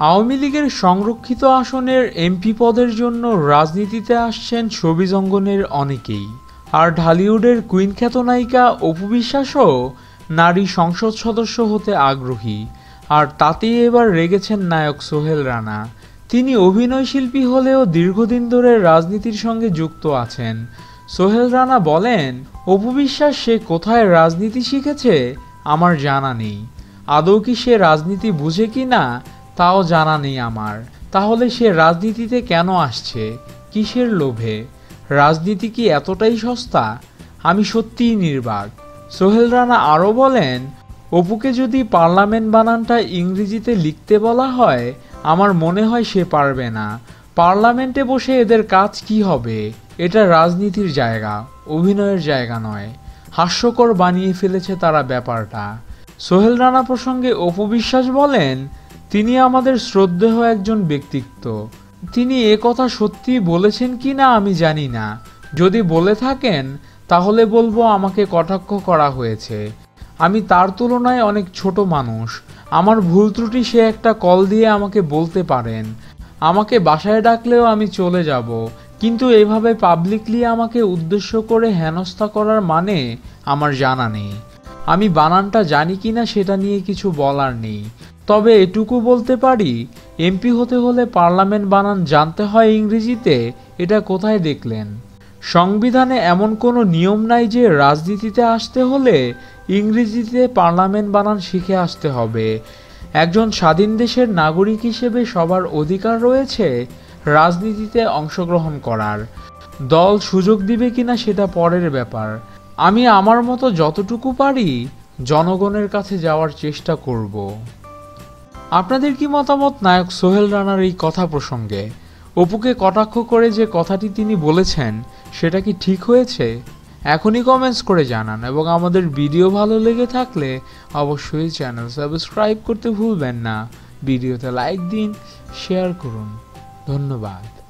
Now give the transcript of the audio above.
আওয়ামী লীগের সংরক্ষিত আসনের এমপি পদের জন্য রাজনীতিতে আসছেন ছবি জঙ্গনের অনেকেই। আর ঢালিউডের কুইন খ্যাত নায়িকা অপু বিশ্বাসও নারী সংসদ সদস্য হতে আগ্রহী। আর তাতেই এবার রেগেছেন নায়ক সোহেল রানা। তিনি অভিনয় শিল্পী হলেও দীর্ঘদিন ধরে রাজনীতির সঙ্গে যুক্ত আছেন। সোহেল রানা বলেন, অপু বিশ্বাস সে কোথায় রাজনীতি শিখেছে আমার জানা নেই। আদৌ কি সে রাজনীতি বুঝে কি না তাও জানা নেই আমার। তাহলে সে রাজনীতিতে কেন আসছে? কিসের লোভে? রাজনীতি কি এতটাই সস্তা? আমি সত্যিই নির্বাক। সোহেল রানা আরও বলেন, অপুকে যদি পার্লামেন্ট বানানটা ইংরেজিতে লিখতে বলা হয়, আমার মনে হয় সে পারবে না। পার্লামেন্টে বসে এদের কাজ কি হবে? এটা রাজনীতির জায়গা, অভিনয়ের জায়গা নয়। হাস্যকর বানিয়ে ফেলেছে তারা ব্যাপারটা। সোহেল রানা প্রসঙ্গে অপু বিশ্বাস বলেন তিনি আমাদের শ্রদ্ধেয় একজন ব্যক্তিত্ব। তিনি এ কথা সত্যি বলেছেন কি না আমি জানি না। যদি বলে থাকেন, তাহলে বলব আমাকে কটাক্ষ করা হয়েছে। আমি তার তুলনায় অনেক ছোট মানুষ। আমার ভুল ত্রুটি সে একটা কল দিয়ে আমাকে বলতে পারেন। আমাকে বাসায় ডাকলেও আমি চলে যাব। কিন্তু এভাবে পাবলিকলি আমাকে উদ্দেশ্য করে হেনস্থা করার মানে আমার জানা নেই। আমি বানানটা জানি কিনা সেটা নিয়ে কিছু বলার নেই। তবে এটুকু বলতে পারি, এমপি হতে হলে পার্লামেন্ট বানান জানতে হয় ইংরেজিতে, এটা কোথায় দেখলেন? সংবিধানে এমন কোনো নিয়ম নাই যে রাজনীতিতে আসতে হলে ইংরেজিতে পার্লামেন্ট বানান শিখে আসতে হবে। একজন স্বাধীন দেশের নাগরিক হিসেবে সবার অধিকার রয়েছে রাজনীতিতে অংশগ্রহণ করার। দল সুযোগ দিবে কিনা সেটা পরের ব্যাপার। আমি আমার মতো যতটুকু পারি জনগণের কাছে যাওয়ার চেষ্টা করব। আপনাদের কি মতামত, নায়ক সোহেল রানার এই কথা প্রসঙ্গে? অপুকে কটাক্ষ করে যে কথাটি তিনি বলেছেন, সেটা কি ঠিক হয়েছে? এখনই কমেন্টস করে জানান এবং আমাদের ভিডিও ভালো লেগে থাকলে অবশ্যই চ্যানেল সাবস্ক্রাইব করতে ভুলবেন না। ভিডিওতে লাইক দিন শেয়ার করুন। ধন্যবাদ।